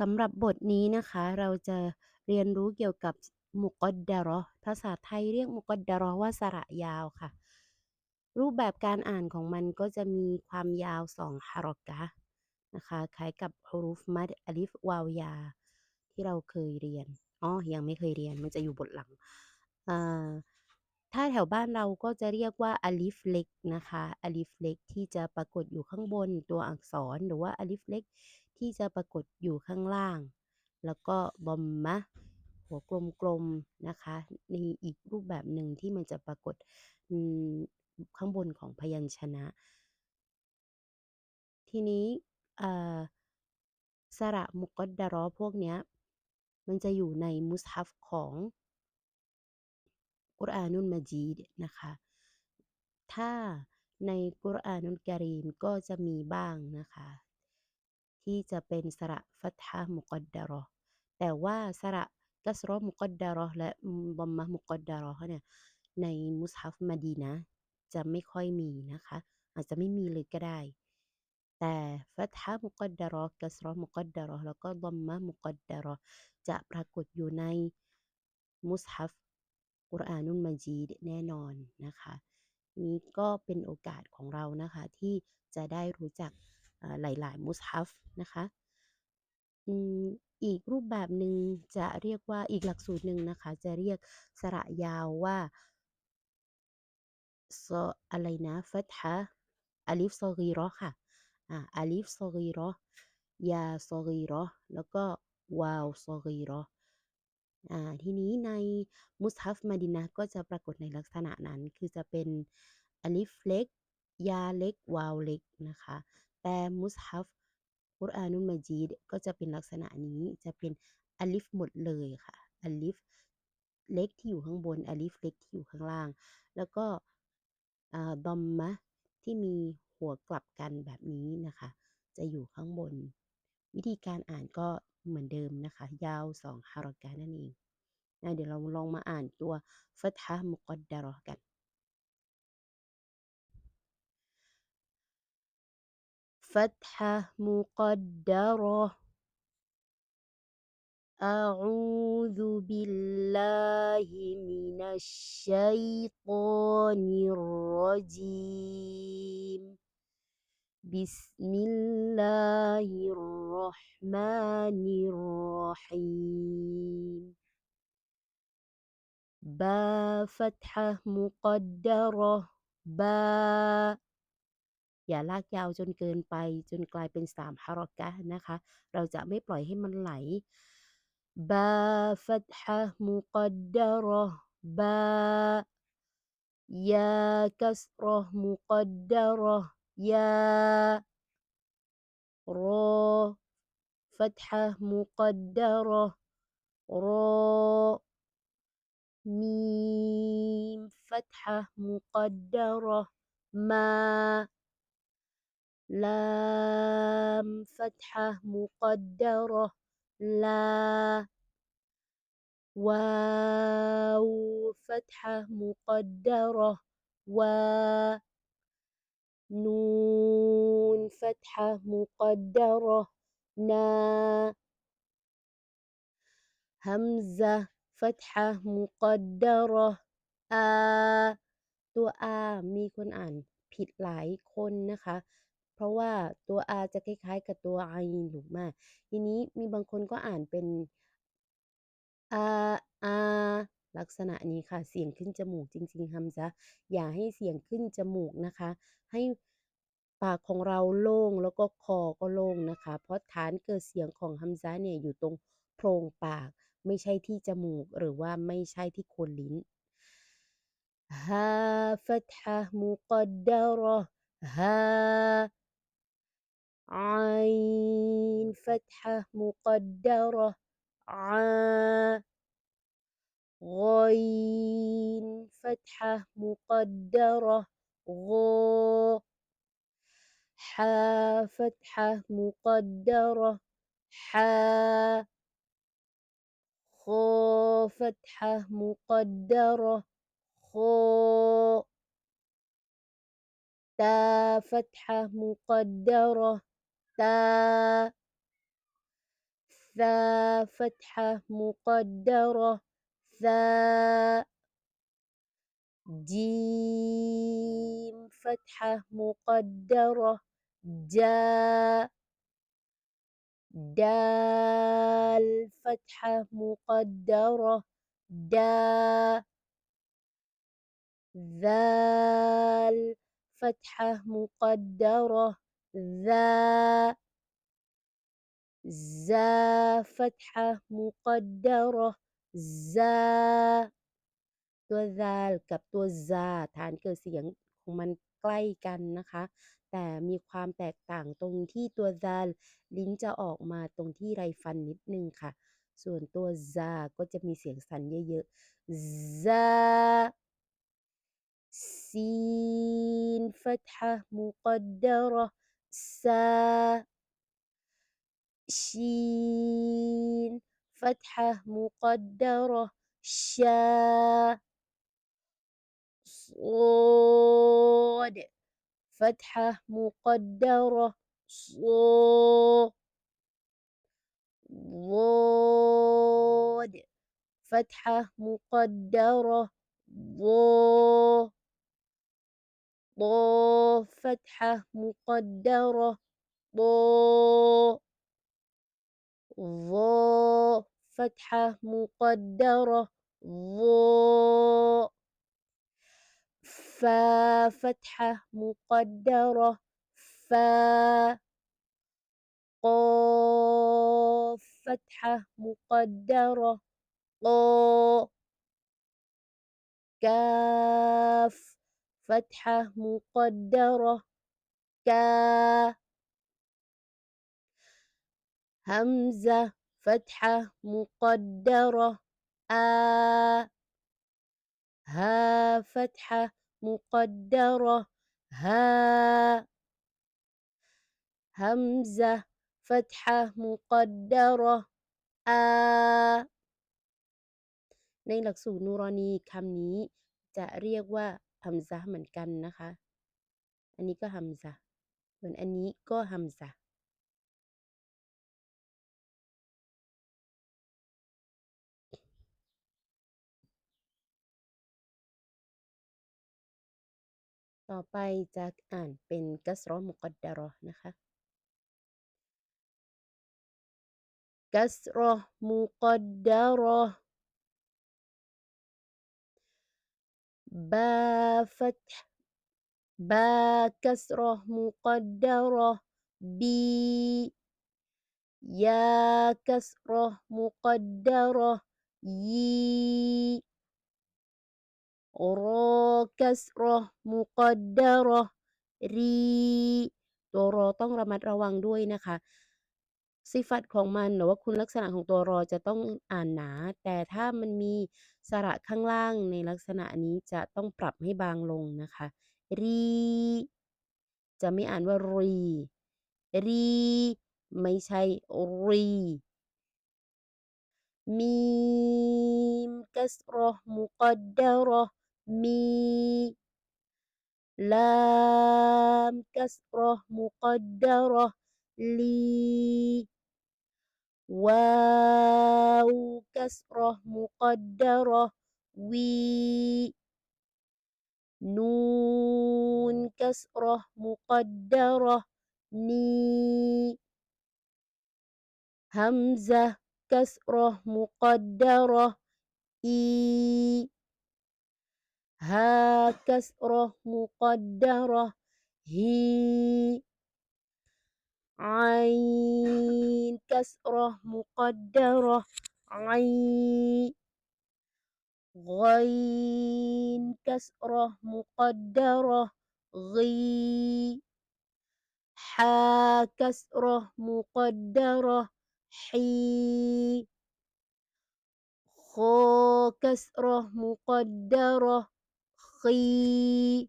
สำหรับบทนี้นะคะเราจะเรียนรู้เกี่ยวกับมุกอดดะเราะห์ภาษาไทยเรียกมุกอดดะเราะห์ว่าสระยาวค่ะ รูปแบบการอ่านของมันก็จะมีความยาวสองฮารอกะนะคะคล้ายกับฮรุฟมัดอลิฟวาวยา ที่เราเคยเรียนอ๋อยังไม่เคยเรียนมันจะอยู่บทหลังอ่าถ้าแถวบ้านเราก็จะเรียกว่าอลิฟเล็กนะคะอลิฟเล็กที่จะปรากฏอยู่ข้างบนตัวอักษรหรือว่าอลิฟเล็ก ที่จะปรากฏอยู่ข้างล่าง แล้วก็บอมมะหัวกลมๆนะคะในอีกรูปแบบหนึ่งที่มันจะปรากฏข้างบนของพยัญชนะ ทีนี้สระมุกดดะรอพวกเนี้ยมันจะอยู่ในมุสฮัฟของกุรอานุลมาจีดนะคะ ถ้าในกุรอานุลกะรีมก็จะมีบ้างนะคะ ที่จะเป็นสระฟัตฮะมุกดดะรอแต่ว่าสระกัสรอมุกดดะรอและบอมมะมุกดดะรอเนี่ยในมุสฮัฟมาดีนะจะไม่ค่อยมีนะคะ อาจจะไม่มีเลยก็ได้ แต่ฟัตฮะมุกดดะรอกัสรอมุกดดะรอแล้วก็บอมมะมุกดดะรอจะปรากฏอยู่ในมุสฮัฟกุรอานุลมาจีดแน่นอนนะคะ นี้ก็เป็นโอกาสของเรานะคะที่จะได้รู้จัก หลาย ๆ มุสฮัฟนะคะอีกรูปแบบหนึ่งจะเรียกว่าอีกหลักสูตรหนึ่งนะคะ จะเรียกสระยาวว่าซออะไรนะฟัตฮะอลิฟซอกีรอค่ะอ่าอลิฟซอกีรอยาซอกีรอแล้วก็วาวซอกีรออ่าทีนี้ในมุสฮัฟมาดินะก็จะปรากฏในลักษณะนั้น คือจะเป็นอลิฟเล็ก ยาเล็ก วาวเล็กนะคะ แต่มุสฮัฟกุรอานุมาจีดก็จะเป็นลักษณะนี้จะเป็นอัลิฟหมดเลยค่ะอัลิฟเล็กที่อยู่ข้างบนอัลิฟเล็กที่อยู่ข้างล่าง แล้วก็ดอมมะที่มีหัวกลับกันแบบนี้นะคะ จะอยู่ข้างบน วิธีการอ่านก็เหมือนเดิมนะคะ ยาวสองฮารอกานั่นเองนะเดี๋ยวเราลองมาอ่านตัวฟัตฮะมุกดดารอกัน فتحة مقدرة. أعوذ بالله من الشيطان الرجيم. بسم الله الرحمن الرحيم. با فتحة مقدرة. با อย่าลากยาวจนเกินไป จนกลายเป็นสามฮารอกะนะคะ เราจะไม่ปล่อยให้มันไหลบาฟัตฮะมุกัดดรบายากัสรมุกัดดรยารอฟัตฮะมุกัดดรรอมีมฟัตฮะมุกดดรมา لام فتحة مقدرة لا واو فتحة مقدرة و نون فتحة مقدرة نا همزة فتحة مقدرة آ ตัว a มีคนอ่านผิดหลายคนนะคะ เพราะว่าตัว R จะคล้ายๆ กับตัว I ถูกไหมทีนี้มีบางคนก็อ่านเป็น R R ลักษณะนี้ค่ะ เสียงขึ้นจมูกจริงๆฮัมซะอย่าให้เสียงขึ้นจมูกนะคะ ให้ปากของเราโล่งแล้วก็คอก็โล่งนะคะ เพราะฐานเกิดเสียงของฮัมซะเนี่ยอยู่ตรงโพรงปาก ไม่ใช่ที่จมูกหรือว่าไม่ใช่ที่โคนลิ้นฮาฟัตฮะมุกดดรฮา عين فتحة مقدرة ع غين فتحة مقدرة غ ح فتحة مقدرة ح خ فتحة مقدرة خ تا فتحة مقدرة. تا ث ثا فتحة مقدرة ثاء جيم فتحة مقدرة جاء دال فتحة مقدرة داء ذال فتحة مقدرة. ذا زا فتحة مقدرة زا ตัว zal กับตัว za ฐานเกิดเสียงของมันใกล้กันนะคะ แต่มีความแตกต่างตรงที่ตัว zal ลิ้นจะออกมาตรงที่ไรฟันนิดหนึ่งค่ะ ส่วนตัว za ก็จะมีเสียงสันเยอะๆ za سين فتحة مقدرة سا شين فتحة مقدرة شا صاد فتحة مقدرة صو ضاد فتحة مقدرة ضو ضو فتحة مقدرة ضو ضو فتحة مقدرة ضو فا فتحة مقدرة فا قاف فتحة مقدرة قا كاف. فتحة مقدرة كا همزة فتحة مقدرة آ ها فتحة مقدرة ها همزة فتحة مقدرة آ ในหลักสูตรนูรอนีคำนี้จะเรียกว่า ฮัมซะเหมือนกันนะคะ อันนี้ก็ฮัมซหมือนอันนี้ก็ฮัมซะต่อไปจะอ่านเป็นกัสรอมุกัดดารอนะคะกัสรอมุกัดดารอ با فتح با كسرة مقدرة بي يا كسرة مقدرة يي را كسرة مقدرة รีตัวรอต้องระมัดระวังด้วยนะคะ ซิฟัตของมันหรือว่าคุณลักษณะของตัวรอจะต้องอ่านหนา แต่ถ้ามันมีสระข้างล่างในลักษณะนี้จะต้องปรับให้บางลงนะคะรีจะไม่อ่านว่ารีรีไม่ใช่รีมีมกัสรอมุกัดดะรอมี لام كسرة مقدرة لي واو كسرة مقدرة وي نون كسرة مقدرة ني همزة كسرة مقدرة إي ها كسرة مقدرة هي عين كسرة مقدرة عي غين كسرة مقدرة غي حا كسرة مقدرة حي خا كسرة مقدرة خي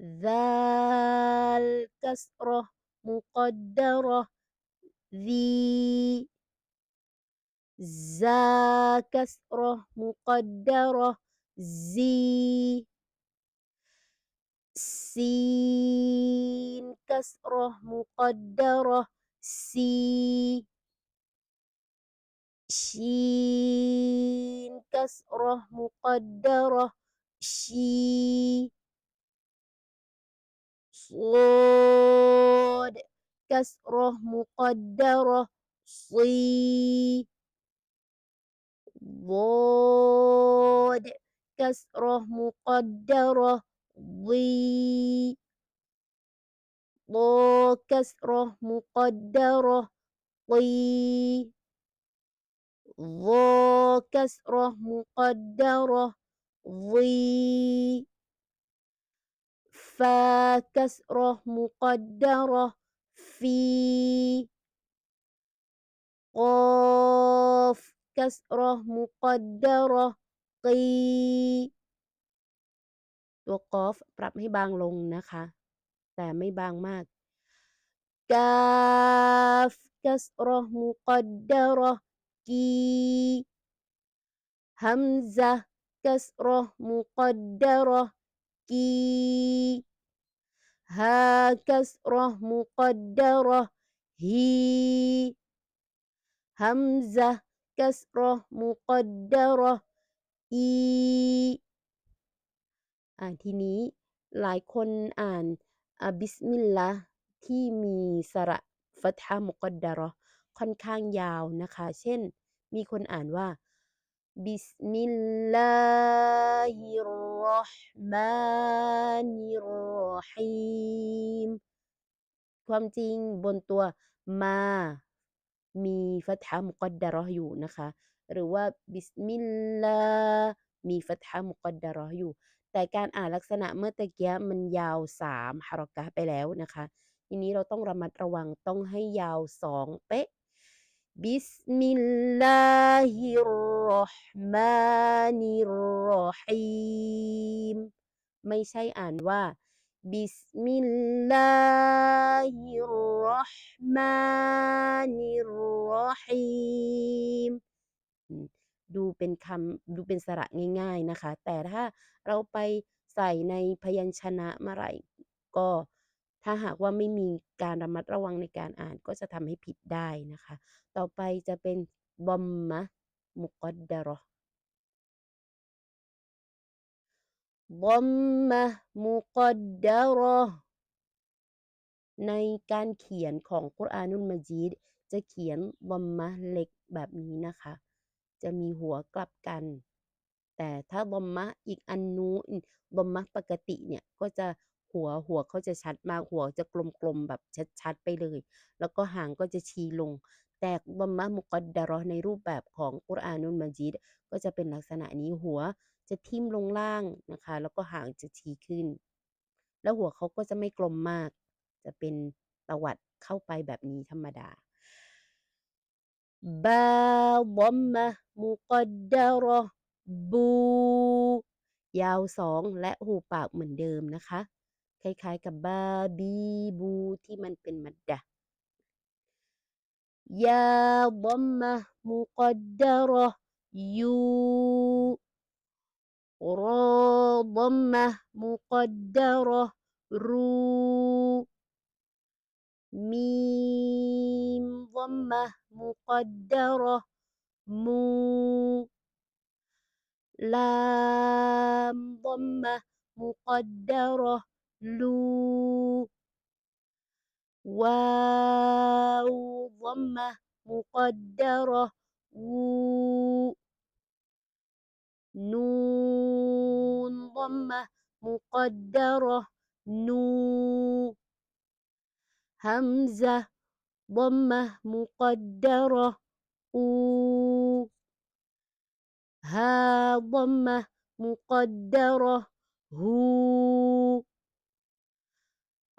ذال كسرة مقدرة ذي زا كسرة مقدرة زي سين كسرة مقدرة سي شين كسرة مقدرة شي صاد كسرة مقدرة صي ضاد كسرة مقدرة ضي ضا كسرة مقدرة طي ظا كسرة مقدرة ضي فا كسرة مقدرة في قاف كسرة مقدرة قي ตัวกอฟปรับให้บางลงนะคะ แต่ไม่บางมาก كاف كسرة مقدرة كي همزة كسرة مقدرة كي ها كسرة مقدرة هي همزة كسرة مقدرة إي อ่ กีฮากัสระมุกัดดระฮีฮัมซะกัสระมุกัดดระอีอ่าทีนี้หลายคนอ่านอับิสมิลละที่มีสระฟัตฮามุกัดดระค่อนข้างยาวนะคะ เช่น มีคนอ่านว่า บิสมิลลาฮิรเราะห์มานิรเราะฮีมความจริงบนตัวมา มีฟัตฮะมุกดดราะห์อยู่นะคะ หรือว่าบิสมิลลาห์มีฟัตฮะมุกดดราะห์อยู่ แต่การอ่านลักษณะเมื่อตะกี้มันยาว3ฮารอกะไปแล้วนะคะ ทีนี้เราต้องระมัดระวังต้องให้ยาวสมิลลาฮิรเราะ ห์มานิรเราะฮีมไม่ใช่อ่านว่าบิสมิลลาฮิรเราะห์มานิรเราะฮีมอืมดูเป็นคำดูเป็นสระง่าย ๆนะคะ แต่ถ้าเราไปใส่ในพยัญชนะเมื่อไรก็ ถ้าหากว่าไม่มีการระมัดระวังในการอ่านก็จะทำให้ผิดได้นะคะ ต่อไปจะเป็นบอมมะมุกดดารบอมมะมุกดดารในการเขียนของกุรอานุลมาจีดจะเขียนบอมมะเล็กแบบนี้นะคะ จะมีหัวกลับกัน แต่ถ้าบอมมะอีกอันนู้นบอมมะปกติเนี่ยก็จะ หัวหัวเขาจะชัดมากหัวจะกลมๆแบบชัดๆไปเลย แล้วก็หางก็จะชี้ลง แต่บัมมะมุกดดารอในรูปแบบของอุรานุนมัจิดก็จะเป็นลักษณะนี้หัวจะทิ่มลงล่างนะคะ แล้วก็หางจะชี้ขึ้น แล้วหัวเขาก็จะไม่กลมมาก จะเป็นตวัดเข้าไปแบบนี้ธรรมดาบาบอมมะมุกดดารอบูยาวสองและหูปากเหมือนเดิมนะคะ คล้ายๆกับบาบีบูที่มันเป็นมัดดะยาบอมมะมุกัดดารยูรอบอมมะมุกัดดารรูมีมบอมมะมุกัดดารมูลามบอมมะมุกัดดาร لو واو ضمة مقدرة وو نون ضمة مقدرة نو همزة ضمة مقدرة أو ها ضمة مقدرة هو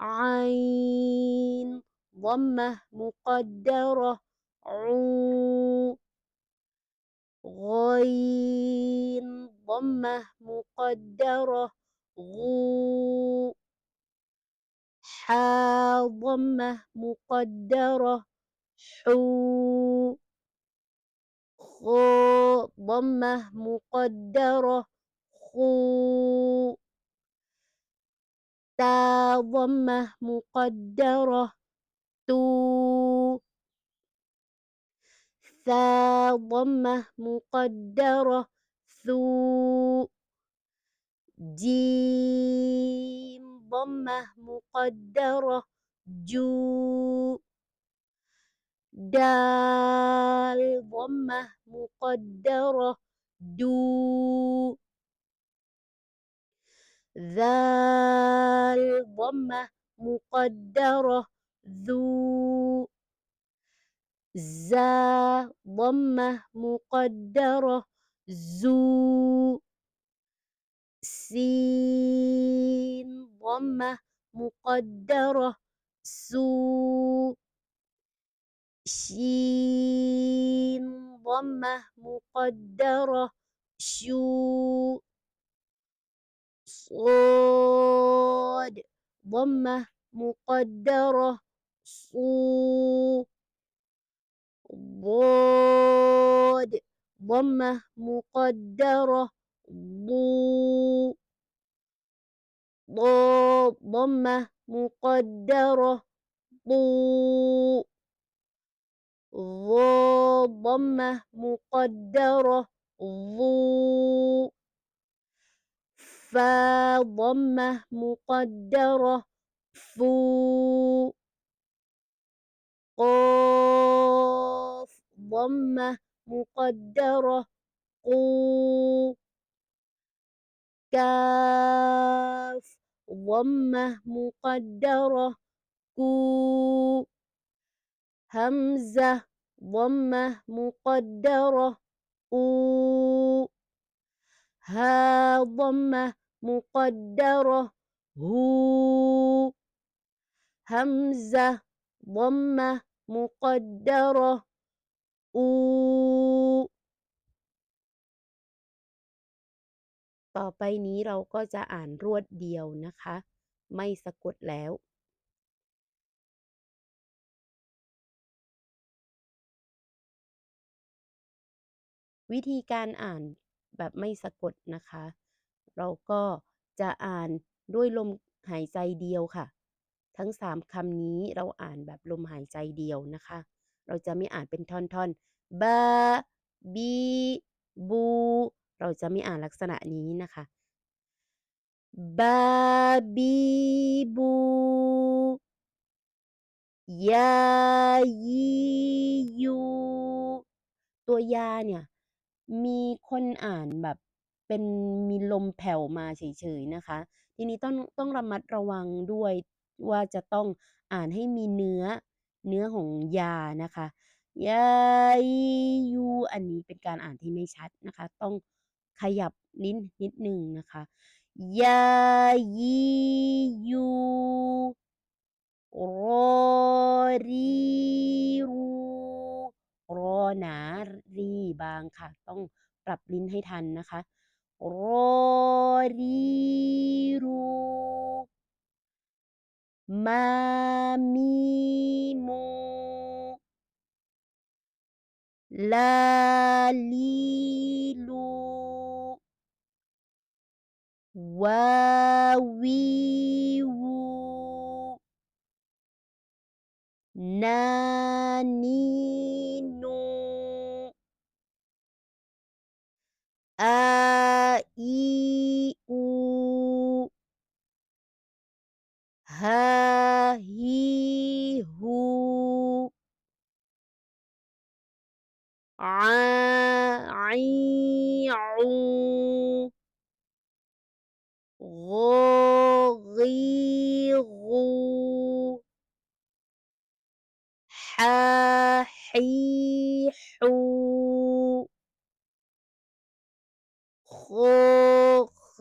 عين ضمة مقدرة عو غين ضمة مقدرة غو حا ضمة مقدرة حو خاء ضمة مقدرة خو حتى ضمه مقدرة. تو ثا ضمه مقدرة. ثو جيم ضمة مقدرة. جو دال ضمة مقدرة. دو ذال ضمة مقدرة ذو زا ضمة مقدرة زو سين ضمة مقدرة سو شين ضمة مقدرة شو صاد ضمة مقدرة صو ضاد ضمة مقدرة ضو ضاد ضمة مقدرة ضو ضاد ضمة مقدرة ضو فا ضمة مقدرة. فو قاف ضمة مقدرة. قو كاف. ضمة مقدرة. كو همزة. ضمة مقدرة. أو ها. ضمة مقدرة هو همزة ضمة مقدرة أو ต่อไปนี้เราก็จะอ่านรวดเดียวนะคะ ไม่สะกดแล้ว วิธีการอ่านแบบไม่สะกดนะคะ เราก็จะอ่านด้วยลมหายใจเดียวค่ะ ทั้งสามคำนี้เราอ่านแบบลมหายใจเดียวนะคะ เราจะไม่อ่านเป็นท่อนๆบาบีบูเราจะไม่อ่านลักษณะนี้นะคะบาบีบูยายียูตัวยาเนี่ย มีคนอ่านแบบ เป็นมีลมแผ่วมาเฉยๆนะคะ ทีนี้ต้องต้องระมัดระวังด้วยว่าจะต้องอ่านให้มีเนื้อเนื้อของยานะคะยายูอันนี้เป็นการอ่านที่ไม่ชัดนะคะ ต้องขยับลิ้นนิดหนึ่งนะคะยายียูรอรีรูรอหนารีบางค่ะ ต้องปรับลิ้นให้ทันนะคะ roriru mamimu lalilu wawiwu naninu. آ إي أو. ها هي هو. ع عي عو غو غي غو. ح حي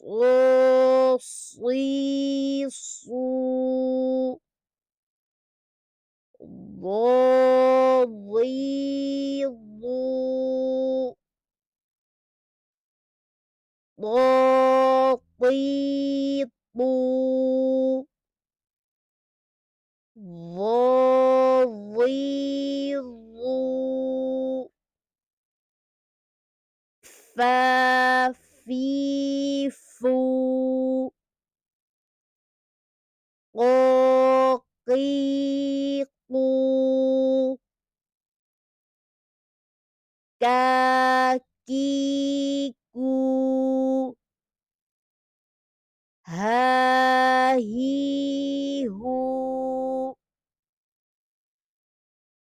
su, si, su, do, zi, du, do, ti, tu, vo, zi, zu, fe, fi, ฟูโอกิกุกากิกุฮาฮิฮู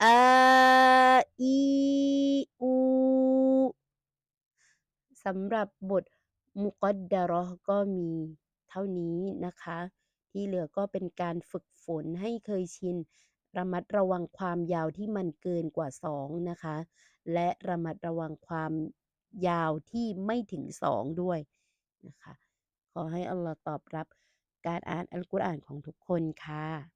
อาอิอูสำหรับบท มุกอดดะเราะห์ก็มีเท่านี้นะคะ ที่เหลือก็เป็นการฝึกฝนให้เคยชิน ระมัดระวังความยาวที่มันเกินกว่า 2 นะคะ และระมัดระวังความยาวที่ไม่ถึง 2 ด้วยนะคะ ขอให้อัลลาะห์ตอบรับการอ่านอัลกุรอานของทุกคนค่ะ